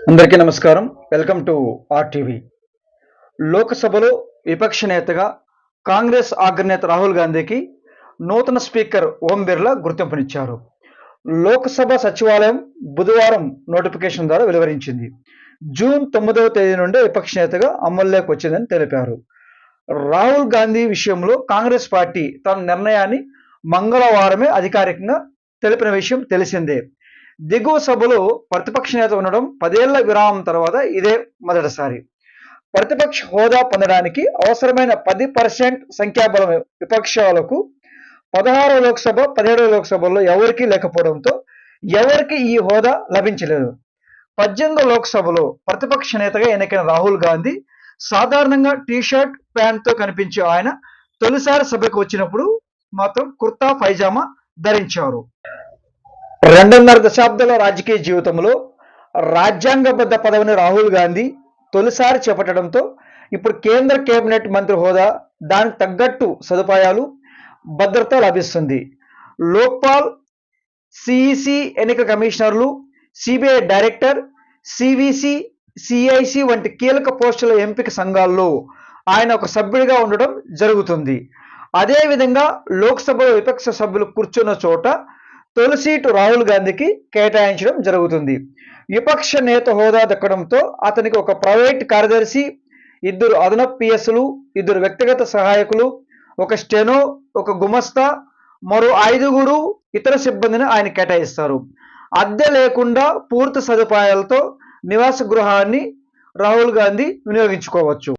అందరికీ నమస్కారం. Welcome to RTV. లోకసభలో విపక్ష నేతగా కాంగ్రెస్ అగ్రనేత రాహుల్ గాంధీకి నూతన స్పీకర్ ఓం బిర్లా గుర్తింపునిచ్చారు. లోకసభ సచివాలయం బుధవారం నోటిఫికేషన్ ద్వారా వెలువరించింది. జూన్ తొమ్మిదవ తేదీ నుండి విపక్ష నేతగా అమల్లోకి వచ్చిందని తెలిపారు. రాహుల్ గాంధీ విషయంలో కాంగ్రెస్ పార్టీ తన నిర్ణయాన్ని మంగళవారమే అధికారికంగా తెలిపిన విషయం తెలిసిందే. దిగువ సభలో ప్రతిపక్ష నేత ఉండడం పదేళ్ళ విరామం తర్వాత ఇదే మొదటిసారి. ప్రతిపక్ష హోదా పొందడానికి అవసరమైన పది పర్సెంట్ సంఖ్యాబలం విపక్షాలకు పదహారో లోక్సభ పదిహేడవ లోక్సభలో ఎవరికీ లేకపోవడంతో ఎవరికి ఈ హోదా లభించలేదు. పద్దెనిమిదో లోక్సభలో ప్రతిపక్ష నేతగా ఎన్నికైన రాహుల్ గాంధీ సాధారణంగా టీ షర్ట్ ప్యాంట్తో కనిపించే ఆయన తొలిసారి సభకు వచ్చినప్పుడు మాత్రం కుర్తా పైజామా ధరించారు. రెండున్నర దశాబ్దాల రాజకీయ జీవితంలో రాజ్యాంగబద్ధ పదవిని రాహుల్ గాంధీ తొలిసారి చేపట్టడంతో ఇప్పుడు కేంద్ర కేబినెట్ మంత్రి హోదా దానికి తగ్గట్టు సదుపాయాలు భద్రత లభిస్తుంది. లోక్పాల్ సిఈసి ఎన్నిక కమిషనర్లు సిబిఐ డైరెక్టర్ సివిసి సిఐసి వంటి కీలక పోస్టుల ఎంపిక సంఘాల్లో ఆయన ఒక సభ్యుడిగా ఉండడం జరుగుతుంది. అదేవిధంగా లోక్సభలో విపక్ష సభ్యులు కూర్చున్న చోట తొలి సీటు రాహుల్ గాంధీకి కేటాయించడం జరుగుతుంది. విపక్ష నేత హోదా దక్కడంతో అతనికి ఒక ప్రైవేట్ కార్యదర్శి ఇద్దరు అదనపు పిఎస్లు ఇద్దరు వ్యక్తిగత సహాయకులు ఒక స్టెనో ఒక గుమస్తా మరో ఐదుగురు ఇతర సిబ్బందిని ఆయన కేటాయిస్తారు. అద్దె లేకుండా పూర్తి సదుపాయాలతో నివాస గృహాన్ని రాహుల్ గాంధీ వినియోగించుకోవచ్చు.